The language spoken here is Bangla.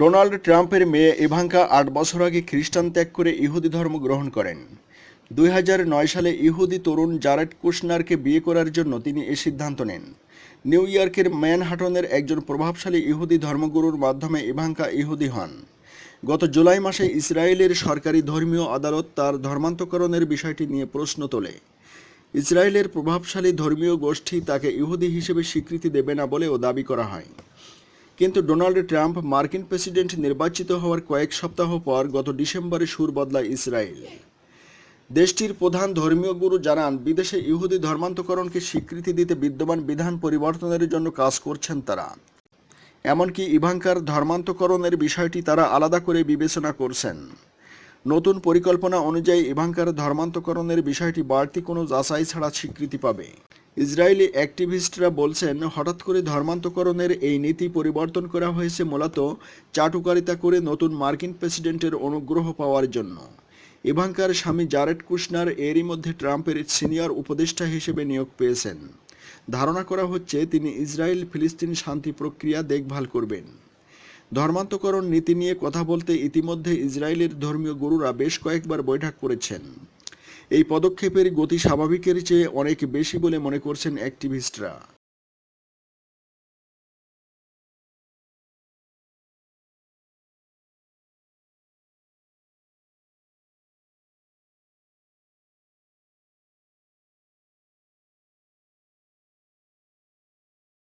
ডোনাল্ড ট্রাম্পের মেয়ে ইভাঙ্কা আট বছর আগে খ্রিস্টান ত্যাগ করে ইহুদি ধর্ম গ্রহণ করেন। দুই সালে ইহুদি তরুণ জারেট কুশনারকে বিয়ে করার জন্য তিনি এ সিদ্ধান্ত নেন। নিউ ইয়র্কের ম্যানহাটনের একজন প্রভাবশালী ইহুদি ধর্মগুরুর মাধ্যমে ইভাঙ্কা ইহুদি হন। গত জুলাই মাসে ইসরায়েলের সরকারি ধর্মীয় আদালত তার ধর্মান্তকরণের বিষয়টি নিয়ে প্রশ্ন তোলে। ইসরায়েলের প্রভাবশালী ধর্মীয় গোষ্ঠী তাকে ইহুদি হিসেবে স্বীকৃতি দেবে না বলেও দাবি করা হয়। কিন্তু ডোনাল্ড ট্রাম্প মার্কিন প্রেসিডেন্ট নির্বাচিত হওয়ার কয়েক সপ্তাহ পর গত ডিসেম্বরে সুর বদলায় ইসরায়েল। দেশটির প্রধান ধর্মীয় গুরু জানান, বিদেশে ইহুদি ধর্মান্তকরণকে স্বীকৃতি দিতে বিদ্যমান বিধান পরিবর্তনের জন্য কাজ করছেন তারা। এমনকি ইভাঙ্কার ধর্মান্তকরণের বিষয়টি তারা আলাদা করে বিবেচনা করছেন। নতুন পরিকল্পনা অনুযায়ী ইভাঙ্কার ধর্মান্তকরণের বিষয়টি বাড়তি কোনো যাচাই ছাড়া স্বীকৃতি পাবে। ইসরায়েলি অ্যাক্টিভিস্টরা বলছেন, হঠাৎ করে ধর্মান্তকরণের এই নীতি পরিবর্তন করা হয়েছে মূলত চাটুকারিতা করে নতুন মার্কিন প্রেসিডেন্টের অনুগ্রহ পাওয়ার জন্য। ইভাঙ্কার স্বামী জারেড কুশনার এরই মধ্যে ট্রাম্পের সিনিয়র উপদেষ্টা হিসেবে নিয়োগ পেয়েছেন। ধারণা করা হচ্ছে, তিনি ইসরায়েল ফিলিস্তিন শান্তি প্রক্রিয়া দেখভাল করবেন। ধর্মান্তকরণ নীতি নিয়ে কথা বলতে ইতিমধ্যে ইসরায়েলের ধর্মীয় গুরুরা বেশ কয়েকবার বৈঠক করেছেন। এই পদক্ষেপের গতি স্বাভাবিকের চেয়ে অনেক বেশি বলে মনে করছেন অ্যাক্টিভিস্টরা